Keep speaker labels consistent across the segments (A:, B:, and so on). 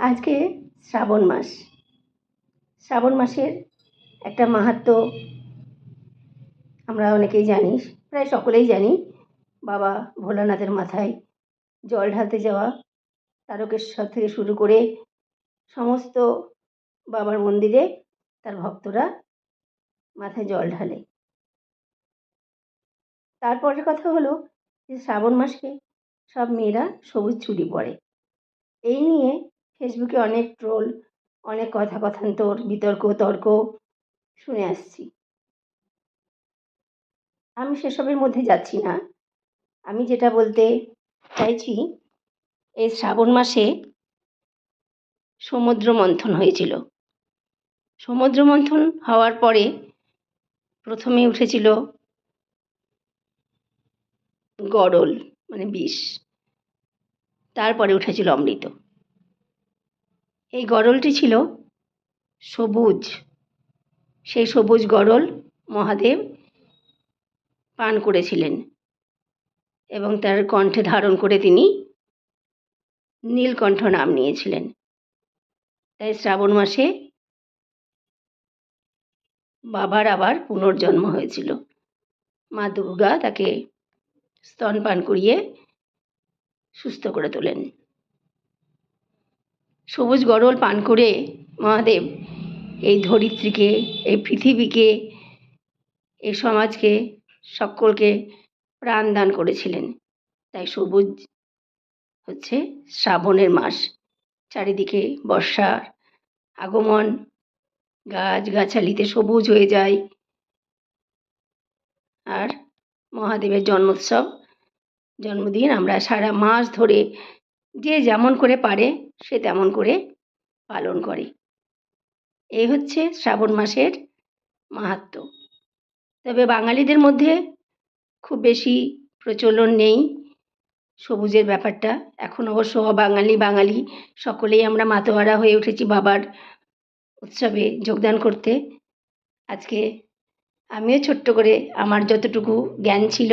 A: আজকে শ্রাবণ মাস। শ্রাবণ মাসের একটা মাহাত্ম্য আমরা অনেকেই জানি, প্রায় সকলেই জানি, বাবা ভোলানাথের মাথায় জল ঢালতে যাওয়া, তারকেশ্বর থেকে শুরু করে সমস্ত বাবার মন্দিরে তার ভক্তরা মাথায় জল ঢালে। তারপরের কথা হলো যে শ্রাবণ মাসে সব মেয়েরা সবুজ চুড়ি পরে। এই নিয়ে ফেসবুকে অনেক ট্রোল, অনেক কথা কথান্তর, বিতর্ক, তর্ক শুনে আসছি। আমি সেসবের মধ্যে যাচ্ছি না। আমি যেটা বলতে চাইছি, এই শ্রাবণ মাসে সমুদ্র মন্থন হয়েছিল। সমুদ্র মন্থন হওয়ার পরে প্রথমে উঠেছিল গরল মানে বিষ। তারপরে উঠেছিল অমৃত। এই গরলটি ছিল সবুজ। সেই সবুজ গরল মহাদেব পান করেছিলেন এবং তার কণ্ঠে ধারণ করে তিনি নীলকণ্ঠ নাম নিয়েছিলেন। তাই শ্রাবণ মাসে বাবার আবার পুনর্জন্ম হয়েছিল। মা দুর্গা তাকে স্তনপান করিয়ে সুস্থ করে তোলেন। সবুজ গরল পান করে মহাদেব এই ধরিত্রীকে, এই পৃথিবীকে, এই সমাজকে, সকলকে প্রাণ দান করেছিলেন। তাই সবুজ হচ্ছে শ্রাবণের মাস। চারিদিকে বর্ষার আগমন গাছ গাছালিতে সবুজ হয়ে যায়। আর মহাদেবের জন্মোৎসব, জন্মদিন আমরা সারা মাস ধরে যে যেমন করে পারে, সে তেমন করে পালন করে। এই হচ্ছে শ্রাবণ মাসের মাহাত্ম্য তবে বাঙালিদের মধ্যে খুব বেশি প্রচলন নেই সবুজের ব্যাপারটা। এখন অবশ্য বাঙালি বাঙালি, সকলেই আমরা মাতোয়ারা হয়ে উঠেছি বাবার উৎসবে যোগদান করতে। আজকে আমিও ছোট্ট করে আমার যতটুকু জ্ঞান ছিল,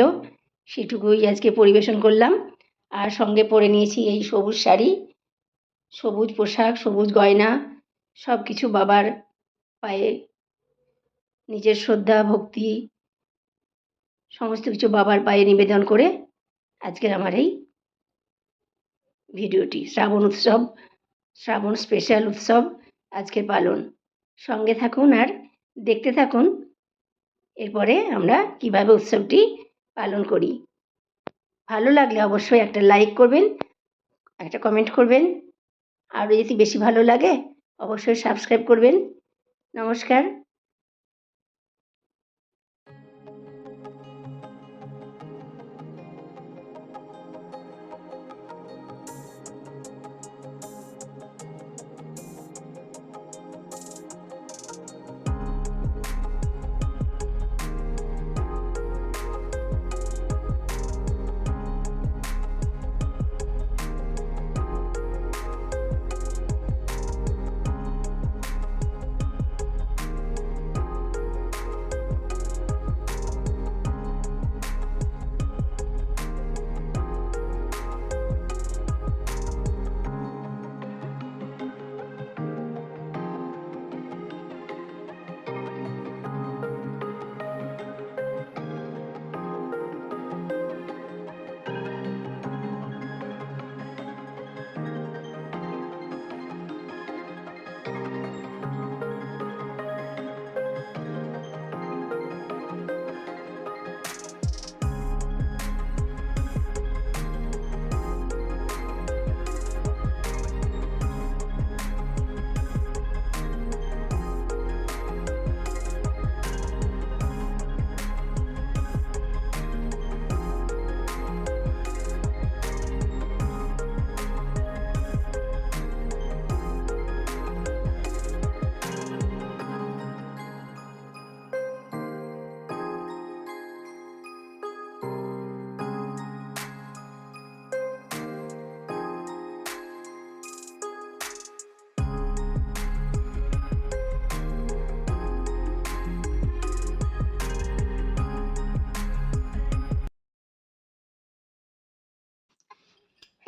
A: সেটুকুই আজকে পরিবেশন করলাম। আর সঙ্গে পরে নিয়েছি এই সবুজ শাড়ি, সবুজ পোশাক, সবুজ গয়না সব কিছু বাবার পায়ে নিজের শ্রদ্ধা, ভক্তি, সমস্ত কিছু বাবার পায়ে নিবেদন করে আজকের আমার এই ভিডিওটি। শ্রাবণ উৎসব, শ্রাবণ স্পেশাল উৎসব, আজকের পালন। সঙ্গে থাকুন আর দেখতে থাকুন, এরপরে আমরা কীভাবে উৎসবটি পালন করি। ভালো লাগলে অবশ্যই একটা লাইক করবেন, একটা কমেন্ট করবেন, আর যদি বেশি ভালো লাগে অবশ্যই সাবস্ক্রাইব করবেন। নমস্কার।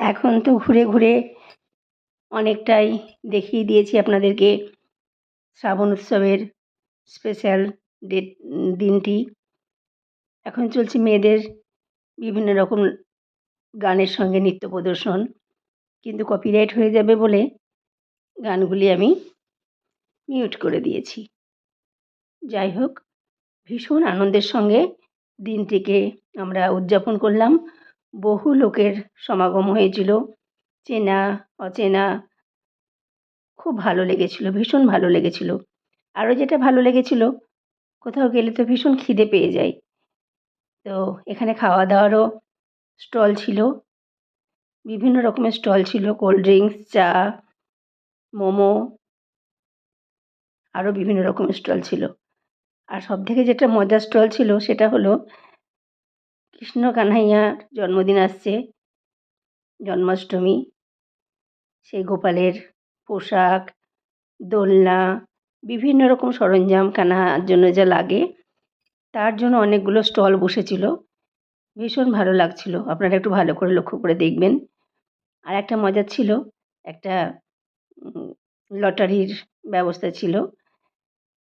A: এখন তো ঘুরে ঘুরে অনেকটাই দেখিয়ে দিয়েছি আপনাদেরকে শ্রাবণ উৎসবের স্পেশাল ডেট দিনটি। এখন চলছে মেয়েদের বিভিন্ন রকম গানের সঙ্গে নৃত্য প্রদর্শন। কিন্তু কপিরাইট হয়ে যাবে বলে গানগুলি আমি মিউট করে দিয়েছি। যাই হোক, ভীষণ আনন্দের সঙ্গে দিনটিকে আমরা উদযাপন করলাম। বহু লোকের সমাগম হয়েছিল। চেনা, অচেনা, খুব ভালো লেগেছিল, ভীষণ ভালো লেগেছিল। আরও যেটা ভালো লেগেছিল, কোথাও গেলে তো ভীষণ খিদে পেয়ে যায়। তো এখানে খাওয়া দাওয়ারও স্টল ছিল। বিভিন্ন রকমের স্টল ছিল, কোল্ড ড্রিঙ্কস, চা, মোমো, আরও বিভিন্ন রকমের স্টল ছিল। আর সব থেকে যেটা মজার স্টল ছিল, সেটা হলো কৃষ্ণ কানহাইয়ার জন্মদিন আসছে, জন্মাষ্টমী। সেই গোপালের পোশাক, দোলনা, বিভিন্ন রকম সরঞ্জাম কানার জন্য যা লাগে, তার জন্য অনেকগুলো স্টল বসেছিল। ভীষণ ভালো লাগছিল। আপনারা একটু ভালো করে লক্ষ্য করে দেখবেন। আর একটা মজার ছিল, একটা লটারির ব্যবস্থা ছিল।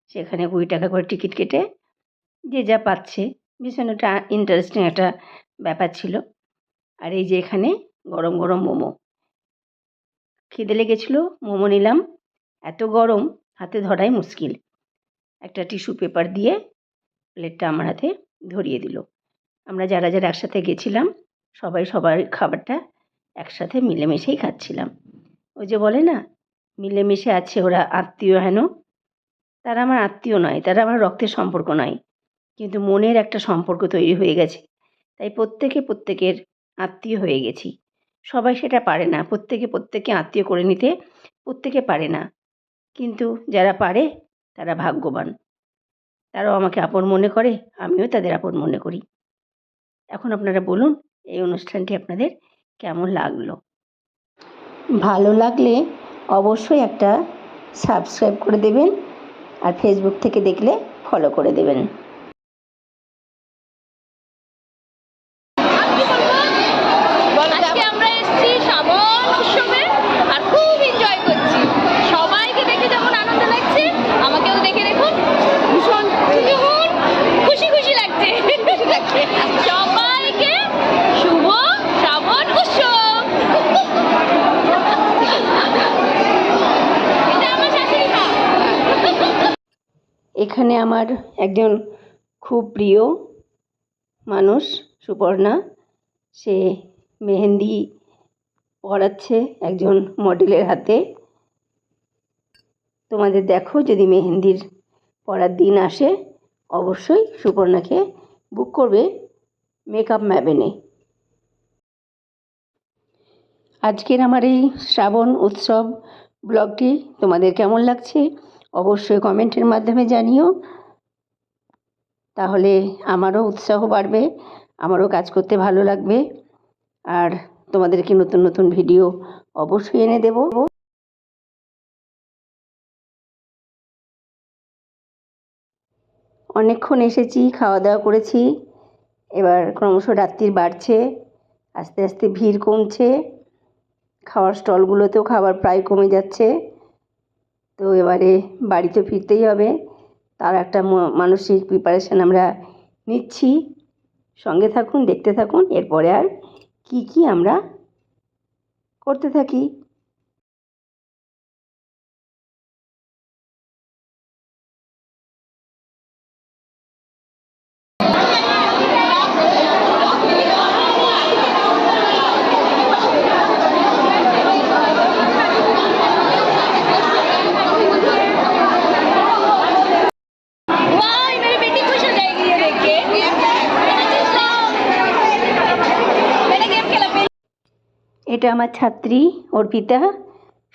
A: সেখানে কুড়ি টাকা করে টিকিট কেটে যে যা পাচ্ছে। ভীষণ একটা ইন্টারেস্টিং একটা ব্যাপার ছিল। আর এই যে এখানে গরম গরম মোমো। খিদে লেগেছিলো, মোমো নিলাম। এত গরম, হাতে ধরাই মুশকিল। একটা টিস্যু পেপার দিয়ে প্লেটটা আমার হাতে ধরিয়ে দিল। আমরা যারা যারা একসাথে গেছিলাম, সবাই সবার খাবারটা একসাথে মিলেমিশেই খাচ্ছিলাম। ওই যে বলে না, মিলেমিশে আছে ওরা, আত্মীয় হেন। তারা আমার আত্মীয় নয়, তারা আমার রক্তের সম্পর্ক নয়। কিন্তু মনের একটা সম্পর্ক তৈরি হয়ে গেছে। তাই প্রত্যেকে প্রত্যেকের আত্মীয় হয়ে গেছি। সবাই সেটা পারে না। প্রত্যেকে প্রত্যেককে আত্মীয় করে নিতে প্রত্যেকে পারে না। কিন্তু যারা পারে, তারা ভাগ্যবান। তারাও আমাকে আপন মনে করে, আমিও তাদের আপন মনে করি। এখন আপনারা বলুন, এই অনুষ্ঠানটি আপনাদের কেমন লাগল? ভালো লাগলে অবশ্যই একটা সাবস্ক্রাইব করে দেবেন আর ফেসবুক থেকে দেখলে ফলো করে দেবেন
B: আজকে আমরা এসেছি শ্রাবণ উৎসবে আর খুব এনজয় করছি সবাইকে দেখে যেমন আনন্দ লাগছে আমাকেও দেখে দেখুন ভীষণ ভীষণ খুশি খুশি লাগছে
A: এখানে আমার একজন খুব প্রিয় মানুষ, সুপর্ণা। সে মেহেন্দি পড়াচ্ছে একজন মডেলের হাতে। তোমাদের দেখো যদি মেহেন্দির পরার দিন আসে, অবশ্যই সুপর্ণাকে বুক করবে মেকআপ ম্যাবেনে আজকের আমার এই শ্রাবণ উৎসব ব্লগটি তোমাদের কেমন লাগছে অবশ্যই কমেন্টের মাধ্যমে জানিও। তাহলে আমারও উৎসাহ বাড়বে, আমারও কাজ করতে ভালো লাগবে, আর তোমাদেরকে নতুন নতুন ভিডিও অবশ্যই এনে দেব। অনেকক্ষণ এসেছি খাওয়া দাওয়া করেছি। এবার ক্রমশ রাত্রির বাড়ছে, আস্তে আস্তে ভিড় কমছে। খাওয়ার স্টলগুলোতেও খাবার প্রায় কমে যাচ্ছে। তো এবারে বাড়িতে ফিরতেই হবে। তার একটা মানসিক প্রিপারেশান আমরা নিচ্ছি। সঙ্গে থাকুন, দেখতে থাকুন, এরপরে আর কি কি আমরা করতে থাকি। এটা আমার ছাত্রী অর্পিতা,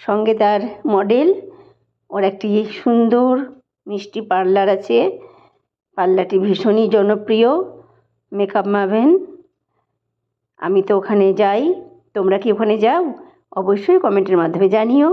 A: সঙ্গে তার মডেল ওর একটি সুন্দর মিষ্টি পার্লার আছে। পার্লারটি ভীষণই জনপ্রিয় মেকআপ মাভেন আমি তো ওখানে যাই, তোমরা কি ওখানে যাও? অবশ্যই কমেন্টের মাধ্যমে জানিও।